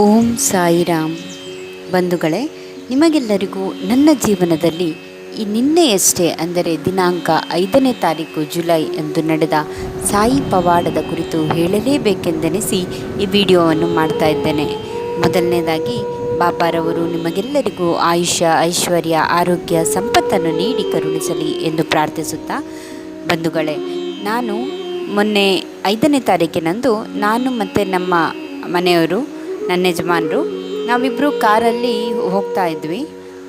ಓಂ ಸಾಯಿರಾಮ್. ಬಂಧುಗಳೇ, ನಿಮಗೆಲ್ಲರಿಗೂ ನನ್ನ ಜೀವನದಲ್ಲಿ ಈ ನಿನ್ನೆಯಷ್ಟೇ ಅಂದರೆ ದಿನಾಂಕ ಐದನೇ ತಾರೀಕು ಜುಲೈ ಎಂದು ನಡೆದ ಸಾಯಿ ಪವಾಡದ ಕುರಿತು ಹೇಳಲೇಬೇಕೆಂದೆನಿಸಿ ಈ ವಿಡಿಯೋವನ್ನು ಮಾಡ್ತಾ ಇದ್ದೇನೆ. ಮೊದಲನೇದಾಗಿ ಬಾಬಾರವರು ನಿಮಗೆಲ್ಲರಿಗೂ ಆಯುಷ್ಯ, ಐಶ್ವರ್ಯ, ಆರೋಗ್ಯ, ಸಂಪತ್ತನ್ನು ನೀಡಿ ಕರುಣಿಸಲಿ ಎಂದು ಪ್ರಾರ್ಥಿಸುತ್ತಾ, ಬಂಧುಗಳೇ, ನಾನು ಮೊನ್ನೆ ಐದನೇ ತಾರೀಕಿನಂದು ನಾನು ಮತ್ತು ನಮ್ಮ ಮನೆಯವರು ನನ್ನ ಯಜಮಾನರು. ನಾವಿಬ್ಬರು ಕಾರಲ್ಲಿ ಹೋಗ್ತಾ ಇದ್ವಿ.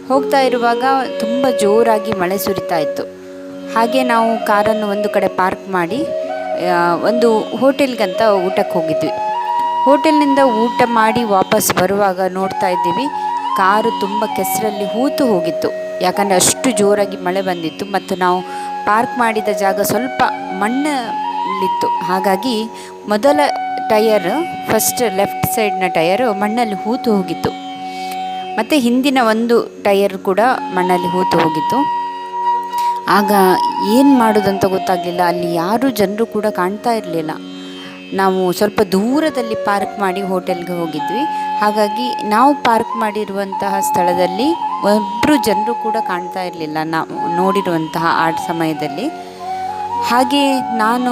ಹೋಗ್ತಾ ಇರುವಾಗ ತುಂಬ ಜೋರಾಗಿ ಮಳೆ ಸುರಿತಾ ಇತ್ತು. ಹಾಗೆ ನಾವು ಕಾರನ್ನು ಒಂದು ಕಡೆ ಪಾರ್ಕ್ ಮಾಡಿ ಒಂದು ಹೋಟೆಲ್ಗಂತ ಊಟಕ್ಕೆ ಹೋಗಿದ್ವಿ. ಹೋಟೆಲ್ನಿಂದ ಊಟ ಮಾಡಿ ವಾಪಸ್ ಬರುವಾಗ ನೋಡ್ತಾ ಇದ್ದೀವಿ, ಕಾರು ತುಂಬ ಕೆಸರಲ್ಲಿ ಹೂತು ಹೋಗಿತ್ತು. ಯಾಕಂದರೆ ಅಷ್ಟು ಜೋರಾಗಿ ಮಳೆ ಬಂದಿತ್ತು ಮತ್ತು ನಾವು ಪಾರ್ಕ್ ಮಾಡಿದ ಜಾಗ ಸ್ವಲ್ಪ ಮಣ್ಣಲ್ಲಿತ್ತು. ಹಾಗಾಗಿ ಮೊದಲ ಟಯರ್ ಫಸ್ಟ್ ಲೆಫ್ಟ್ ಸೈಡ್ನ ಟಯರು ಮಣ್ಣಲ್ಲಿ ಹೂತು ಹೋಗಿತ್ತು. ಮತ್ತು ಹಿಂದಿನ ಒಂದು ಟಯರ್ ಕೂಡ ಮಣ್ಣಲ್ಲಿ ಹೂತು ಹೋಗಿತ್ತು. ಆಗ ಏನು ಮಾಡೋದಂತ ಗೊತ್ತಾಗಲಿಲ್ಲ. ಅಲ್ಲಿ ಯಾರು ಜನರು ಕೂಡ ಕಾಣ್ತಾ ಇರಲಿಲ್ಲ. ನಾವು ಸ್ವಲ್ಪ ದೂರದಲ್ಲಿ ಪಾರ್ಕ್ ಮಾಡಿ ಹೋಟೆಲ್ಗೆ ಹೋಗಿದ್ವಿ. ಹಾಗಾಗಿ ನಾವು ಪಾರ್ಕ್ ಮಾಡಿರುವಂತಹ ಸ್ಥಳದಲ್ಲಿ ಒಬ್ಬರು ಜನರು ಕೂಡ ಕಾಣ್ತಾ ಇರಲಿಲ್ಲ ನಾವು ನೋಡಿರುವಂತಹ ಆ ಸಮಯದಲ್ಲಿ. ಹಾಗೆ ನಾನು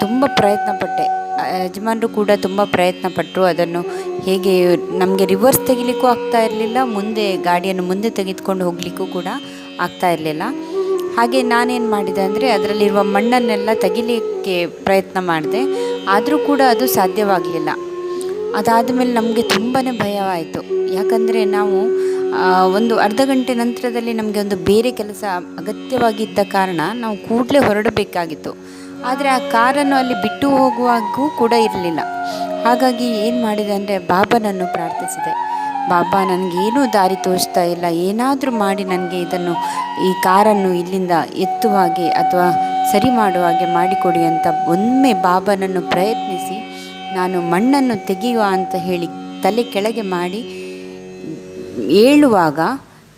ತುಂಬ ಪ್ರಯತ್ನ ಪಟ್ಟೆ ಆ, ಯಜಮಾನರು ಕೂಡ ತುಂಬ ಪ್ರಯತ್ನ ಪಟ್ಟರು ಅದನ್ನು ಹೇಗೆ ನಮಗೆ ರಿವರ್ಸ್ ತೆಗಿಲಿಕ್ಕೂ ಆಗ್ತಾ ಇರಲಿಲ್ಲ, ಮುಂದೆ ಗಾಡಿಯನ್ನು ಮುಂದೆ ತೆಗೆದುಕೊಂಡು ಹೋಗಲಿಕ್ಕೂ ಕೂಡ ಆಗ್ತಾ ಇರಲಿಲ್ಲ. ಹಾಗೆ ನಾನೇನು ಮಾಡಿದೆ ಅಂದರೆ ಅದರಲ್ಲಿರುವ ಮಣ್ಣನ್ನೆಲ್ಲ ತೆಗಿಲಿಕ್ಕೆ ಪ್ರಯತ್ನ ಮಾಡಿದೆ. ಆದರೂ ಕೂಡ ಅದು ಸಾಧ್ಯವಾಗಲಿಲ್ಲ. ಅದಾದ ಮೇಲೆ ನಮಗೆ ತುಂಬಾ ಭಯವಾಯಿತು. ಯಾಕಂದರೆ ನಾವು ಒಂದು ಅರ್ಧ ಗಂಟೆ ನಂತರದಲ್ಲಿ ನಮಗೆ ಒಂದು ಬೇರೆ ಕೆಲಸ ಅಗತ್ಯವಾಗಿದ್ದ ಕಾರಣ ನಾವು ಕೂಡಲೇ ಹೊರಡಬೇಕಾಗಿತ್ತು. ಆದರೆ ಆ ಕಾರನ್ನು ಅಲ್ಲಿ ಬಿಟ್ಟು ಹೋಗುವಾಗೂ ಕೂಡ ಇರಲಿಲ್ಲ. ಹಾಗಾಗಿ ಏನು ಮಾಡಿದೆ ಅಂದರೆ ಬಾಬನನ್ನು ಪ್ರಾರ್ಥಿಸಿದೆ. ಬಾಬಾ, ನನಗೇನೂ ದಾರಿ ತೋರಿಸ್ತಾ ಇಲ್ಲ. ಏನಾದರೂ ಮಾಡಿ ನನಗೆ ಇದನ್ನು, ಈ ಕಾರನ್ನು ಇಲ್ಲಿಂದ ಎತ್ತುವ ಹಾಗೆ ಅಥವಾ ಸರಿ ಮಾಡುವ ಹಾಗೆ ಮಾಡಿಕೊಡಿ ಅಂತ ಒಮ್ಮೆ ಬಾಬನನ್ನು ಪ್ರಯತ್ನಿಸಿ, ನಾನು ಮಣ್ಣನ್ನು ತೆಗೆಯುವ ಅಂತ ಹೇಳಿ ತಲೆ ಕೆಳಗೆ ಮಾಡಿ ಏಳುವಾಗ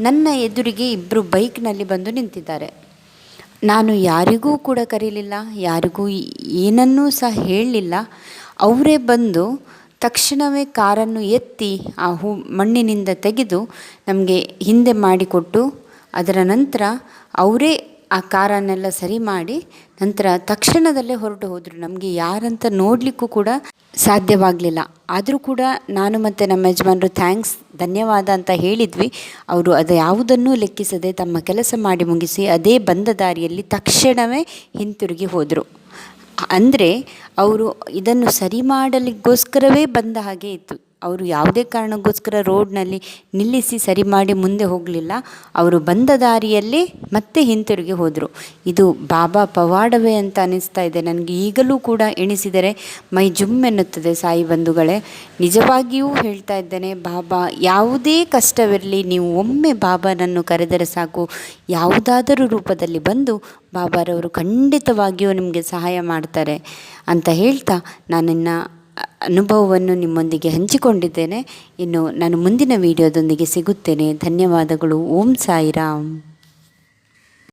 ನನ್ನ ಎದುರಿಗೆ ಇಬ್ಬರು ಬೈಕ್ನಲ್ಲಿ ಬಂದು ನಿಂತಿದ್ದಾರೆ. ನಾನು ಯಾರಿಗೂ ಕೂಡ ಕರೀಲಿಲ್ಲ, ಯಾರಿಗೂ ಏನನ್ನೂ ಸಹ ಹೇಳಲಿಲ್ಲ. ಅವರೇ ಬಂದು ತಕ್ಷಣವೇ ಕಾರನ್ನು ಎತ್ತಿ ಆ ಹೂ, ಮಣ್ಣಿನಿಂದ ತೆಗೆದು ನಮಗೆ ಹಿಂದೆ ಮಾಡಿಕೊಟ್ಟು, ಅದರ ನಂತರ ಅವರೇ ಆ ಕಾರನ್ನೆಲ್ಲ ಸರಿ ಮಾಡಿ ನಂತರ ತಕ್ಷಣದಲ್ಲೇ ಹೊರಟು ಹೋದರು. ನಮಗೆ ಯಾರಂತ ನೋಡಲಿಕ್ಕೂ ಕೂಡ ಸಾಧ್ಯವಾಗಲಿಲ್ಲ. ಆದರೂ ಕೂಡ ನಾನು ಮತ್ತು ನಮ್ಮ ಯಜಮಾನರು ಥ್ಯಾಂಕ್ಸ್ ಧನ್ಯವಾದ ಅಂತ ಹೇಳಿದ್ವಿ. ಅವರು ಅದು ಯಾವುದನ್ನೂ ಲೆಕ್ಕಿಸದೆ ತಮ್ಮ ಕೆಲಸ ಮಾಡಿ ಮುಗಿಸಿ ಅದೇ ಬಂದ ದಾರಿಯಲ್ಲಿ ತಕ್ಷಣವೇ ಹಿಂತಿರುಗಿ ಹೋದರು. ಅಂದರೆ, ಅವರು ಇದನ್ನು ಸರಿ ಮಾಡಲಿಕ್ಕೋಸ್ಕರವೇ ಬಂದ ಹಾಗೆ ಇತ್ತು. ಅವರು ಯಾವುದೇ ಕಾರಣಕ್ಕೋಸ್ಕರ ರೋಡ್ನಲ್ಲಿ ನಿಲ್ಲಿಸಿ ಸರಿ ಮಾಡಿ ಮುಂದೆ ಹೋಗಲಿಲ್ಲ. ಅವರು ಬಂದ ದಾರಿಯಲ್ಲಿ ಮತ್ತೆ ಹಿಂತಿರುಗಿ ಹೋದರು. ಇದು ಬಾಬಾ ಪವಾಡವೇ ಅಂತ ಅನಿಸ್ತಾ ಇದೆ. ನನಗೆ ಈಗಲೂ ಕೂಡ ಎಣಿಸಿದರೆ ಮೈ ಜುಮ್ ಎನ್ನುತ್ತದೆ ಸಾಯಿ ಬಂಧುಗಳೇ. ನಿಜವಾಗಿಯೂ ಹೇಳ್ತಾ ಇದ್ದೇನೆ, ಬಾಬಾ, ಯಾವುದೇ ಕಷ್ಟವಿರಲಿ ನೀವು ಒಮ್ಮೆ ಬಾಬಾನನ್ನು ಕರೆದರೆ ಸಾಕು. ಯಾವುದಾದರೂ ರೂಪದಲ್ಲಿ ಬಂದು ಬಾಬಾರವರು ಖಂಡಿತವಾಗಿಯೂ ನಿಮಗೆ ಸಹಾಯ ಮಾಡ್ತಾರೆ ಅಂತ ಹೇಳ್ತಾ ನಾನಿನ್ನ ಅನುಭವವನ್ನು ನಿಮ್ಮೊಂದಿಗೆ ಹಂಚಿಕೊಂಡಿದ್ದೇನೆ. ಇನ್ನು ನಾನು ಮುಂದಿನ ವಿಡಿಯೋದೊಂದಿಗೆ ಸಿಗುತ್ತೇನೆ. ಧನ್ಯವಾದಗಳು. ಓಂ ಸಾಯಿರಾಮ್.